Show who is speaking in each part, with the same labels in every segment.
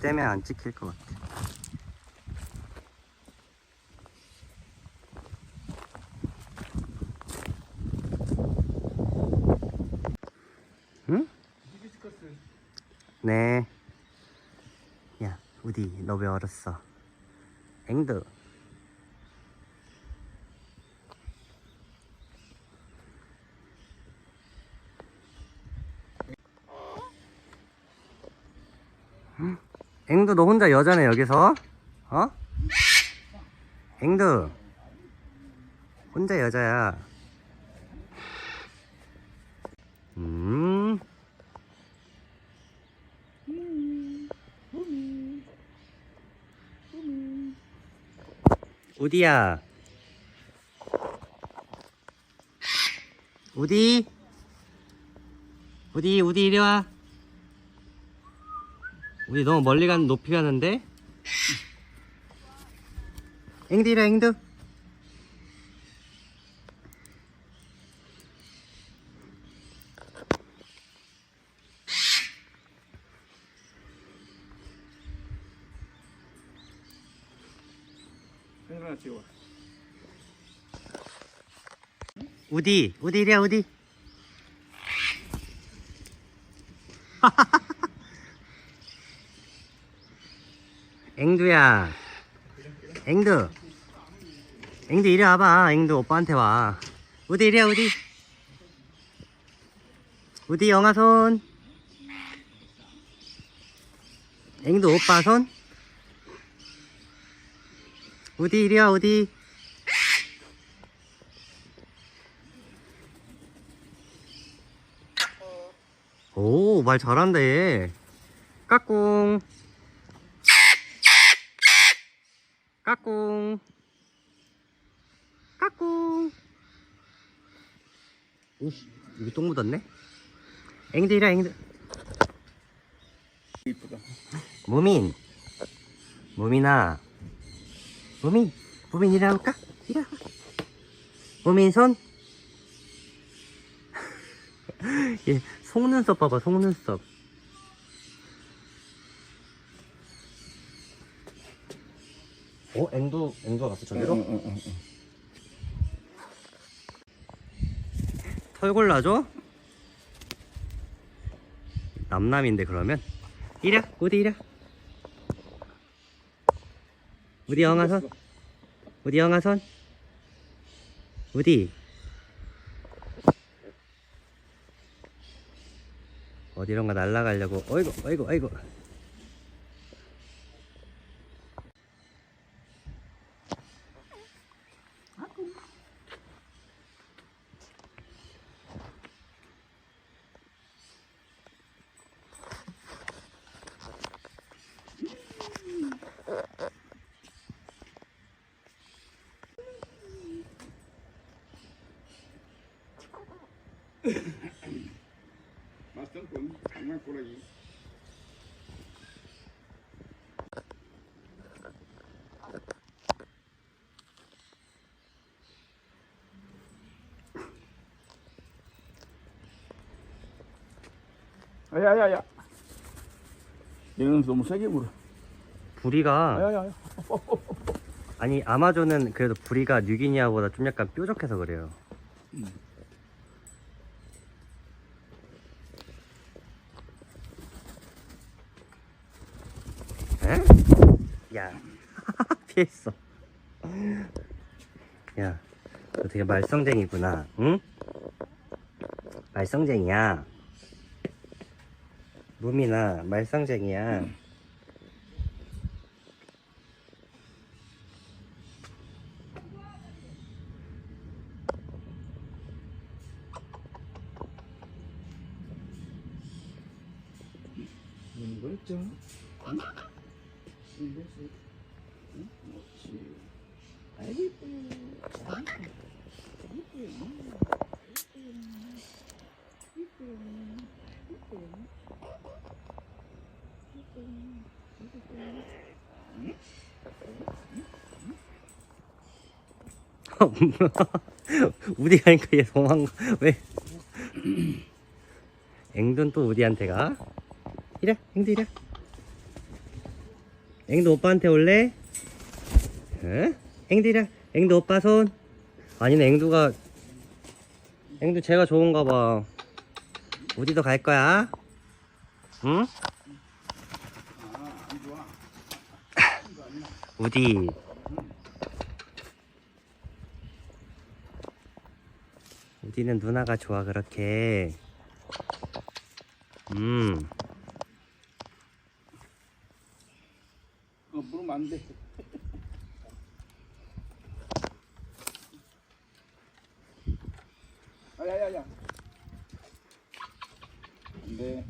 Speaker 1: 때문에 안 찍힐 것 같아. 응? 네. 야, 우디, 너 왜 얼었어? 앵드. 앵두 너 혼자 여자네 여기서. 어? 앵두. 혼자 여자야. 음. 우디야. 우디. 우디 우디 이리 와 우리 너무 멀리 가는 높이 가는데? 앵디라 앵두. 우디 우디 이리야 우디 앵두야. 앵두. 앵두 이리 와봐. 앵두 오빠한테 와. 우디 이리야 우디. 우디 영아 손. 앵두 오빠 손. 우디 이리 와 우디. 오, 말 잘한다, 얘. 까꿍. 까꿍. 까꿍. 오, 여기 똥 묻었네? 앵들이라, 앵들.
Speaker 2: 이쁘다.
Speaker 1: 무민. 무민아. 무민. 무민 이리 와볼까? 이리 와봐. 무민 손. 얘 속눈썹 봐봐 속눈썹 어? 앵두 앵두가 갔어 저기로?
Speaker 2: 응, 응, 응, 응.
Speaker 1: 털 골라줘? 남남인데 그러면? 이랴 어디 이랴 어디 영아선? 어디 영아선? 어디? 어디론가 날아가려고 어이구 어이구 어이구
Speaker 2: 맞던 건 장난꾸러기. 야야야. 얘는 너무 세게 물어.
Speaker 1: 부리가
Speaker 2: 야야야.
Speaker 1: 아니 아마존은 그래도 부리가 뉴기니아보다 좀 약간 뾰족해서 그래요 에? 야. 피했어. 야 너 되게 말썽쟁이구나 응? 말썽쟁이야. 무민아 말썽쟁이야.
Speaker 2: 이거죠. 이것이. 아이고.
Speaker 1: 우디 가니까 얘 도망가 왜 앵두는 또 우디한테 가 이래 앵두 이래 앵두 오빠한테 올래? 에? 앵두이라 앵두 오빠 손 아니네 앵두가 앵두 제가 좋은가 봐 우디도 갈 거야 응? 우디 우디는 누나가 좋아 그렇게 음
Speaker 2: 어, 물으면 안 돼. 아, 야, 야, 야. 안 돼.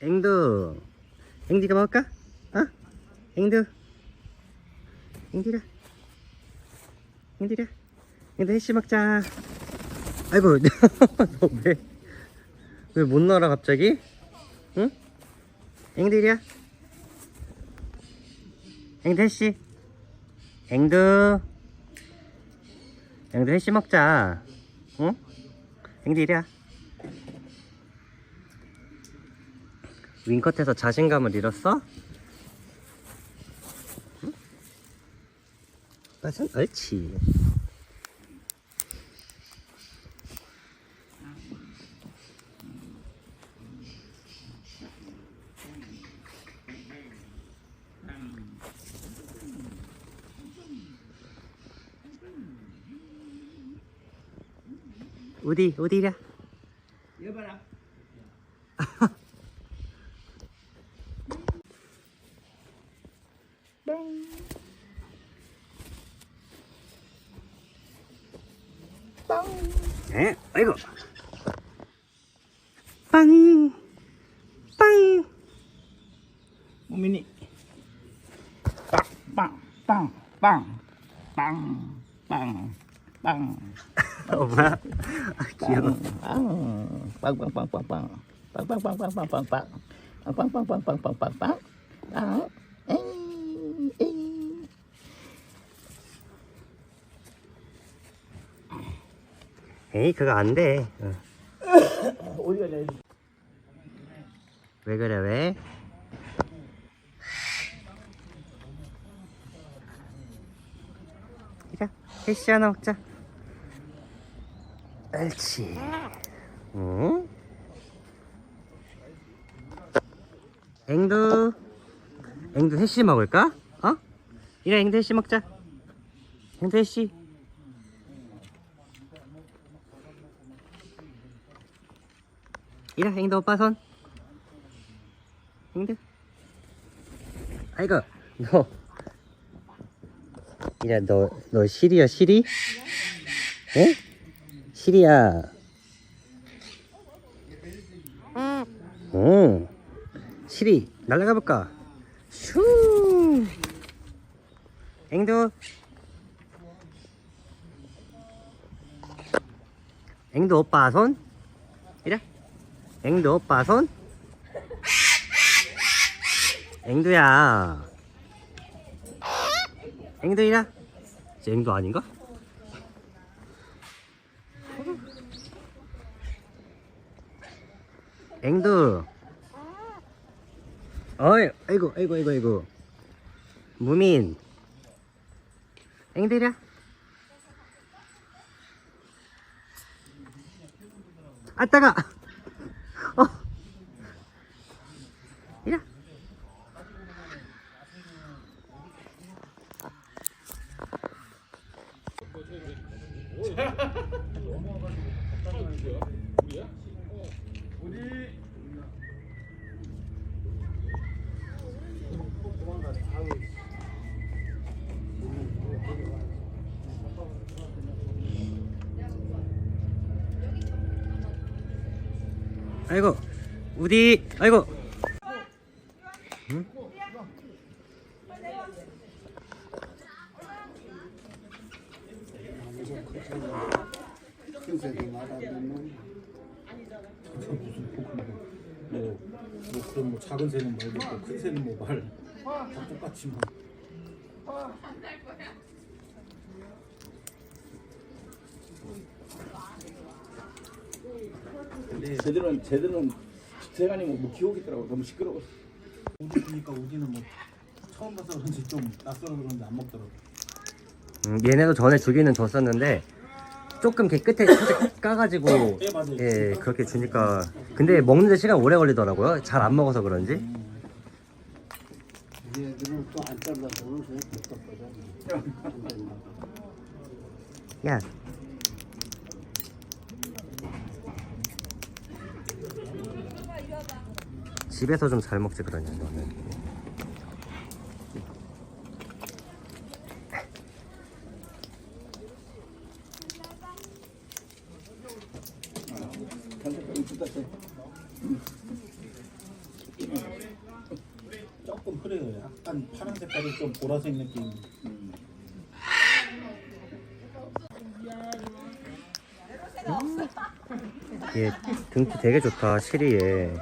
Speaker 1: 앵두 앵두가 먹을까? 어? 앵두 앵두라 앵두라 앵두 해시 먹자 아이고 너 왜 왜 못 날아 갑자기? 응? 앵두이야 앵두 해시 앵두 앵두 해시 먹자 응? 앵두 이리야 윙컷에서 자신감을 잃었어? 빠선 옳지 어디 어디랴 에? 아이고 빵! 빵!
Speaker 2: 무민이. 빵, 빵, 빵, 빵, 빵, 빵, 빵.
Speaker 1: 어 뭐야? 아 귀여워
Speaker 2: 빵빵빵빵빵 빵빵빵빵 에이
Speaker 1: 그거 안돼 어. 왜 그래 왜? 이자 해시 하나 먹자 옳지 응? 앵두 앵두 해시 먹을까? 어? 이래 앵두 해시 먹자 앵두 해시 이래 앵두 오빠 손. 앵두 아이고 너. 이래 너너 시리야 시리? 에? 시리야. 응. 시리 날아가 볼까? 슈. 앵두 앵두 오빠 손 앵두 오빠 손? 앵두야. 앵두이라 쟤 앵두 아닌가? 앵두. 어이 아이고 아이고 아이고 아이고. 무민. 앵두이라 아 따가 아이고 우디 아이고 그곳에서 말하면 저 무슨
Speaker 3: 포크뭐 뭐 그런 뭐 작은 새는 말고 큰 새는 뭐말다 똑같지만.
Speaker 2: 근데 제대로는 제대로는 세간이 뭐, 뭐 기억이더라고. 너무 시끄러워
Speaker 3: 우지 보니까 우지는 뭐 처음 봐서 그런지 좀 낯설어 그런지 안 먹더라고.
Speaker 1: 음, 얘네도 전에 주기는 줬었는데 조금 이렇게 끝에 살짝 까가지고.
Speaker 3: 예 맞아요.
Speaker 1: 예 그렇게 주니까. 근데 먹는데 시간 오래 걸리더라고요. 잘 안 먹어서 그런지.
Speaker 4: 얘들은 또안 잘라서는 그냥 복잡하잖아.
Speaker 1: 야. 집에서 좀 잘 먹지 그러냐 너는
Speaker 2: 간장가루 주다 대.
Speaker 3: 조금 흐려요. 약간 파란 색깔이 좀 보라색 느낌.
Speaker 1: 얘 등치 되게 좋다 실이에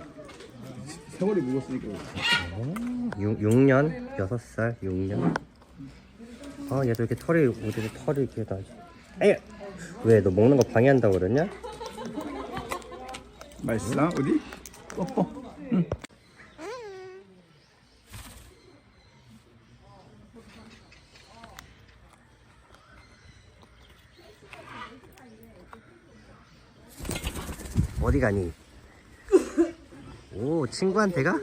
Speaker 2: 세월이 묵었으니까.
Speaker 1: 6, 6년? 6살? 6년? 아 얘도 이렇게 털이 어디서 털이 이렇게 나지 에이 왜너 먹는 거 방해한다고 그랬냐?
Speaker 2: 맛있어 어디? 뽀뽀. 응.
Speaker 1: 어디 가니? 오 친구한테 가?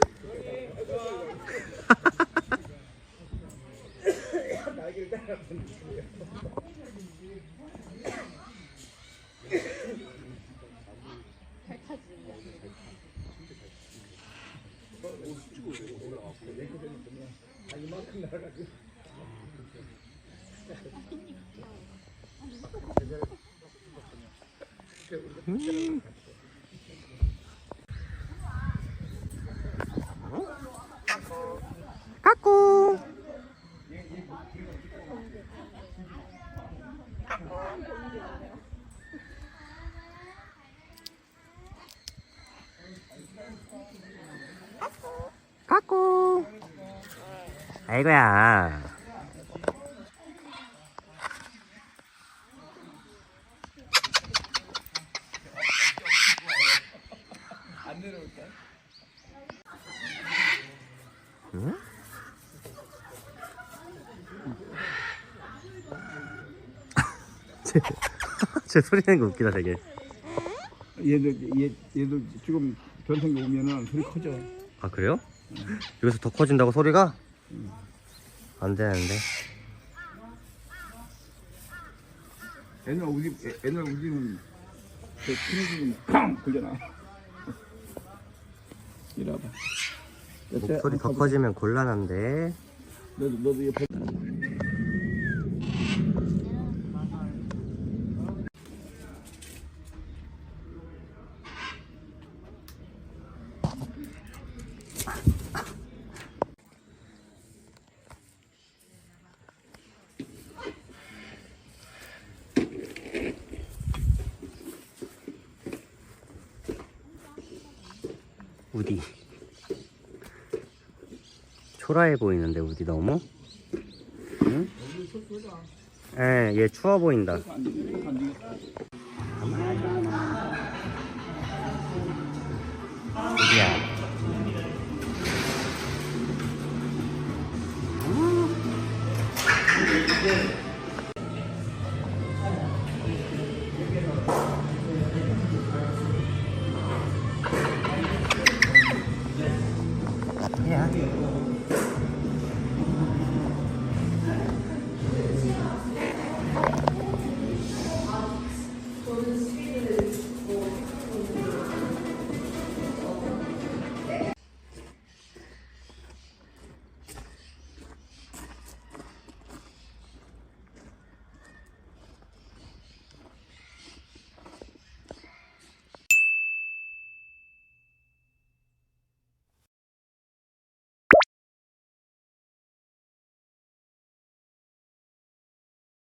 Speaker 1: 까꿍 까꿍 아이고야 응? 쟤, 쟤 소리 내는 거 웃기다 되게
Speaker 2: 얘들 얘 얘들 지금 변성기 오면은 소리 커져.
Speaker 1: 아 그래요? 여기서 더 커진다고 소리가? 안 되는데
Speaker 2: 옛날 우리 애- 옛날 우리는 그 키는 팡 굴려나. 이리 와봐.
Speaker 1: 목소리 더 커지면 곤란한데
Speaker 2: 너도 너도 옆에.
Speaker 1: 우디 초라해 보이는데 우디 너무? 응? 예, 얘 추워 보인다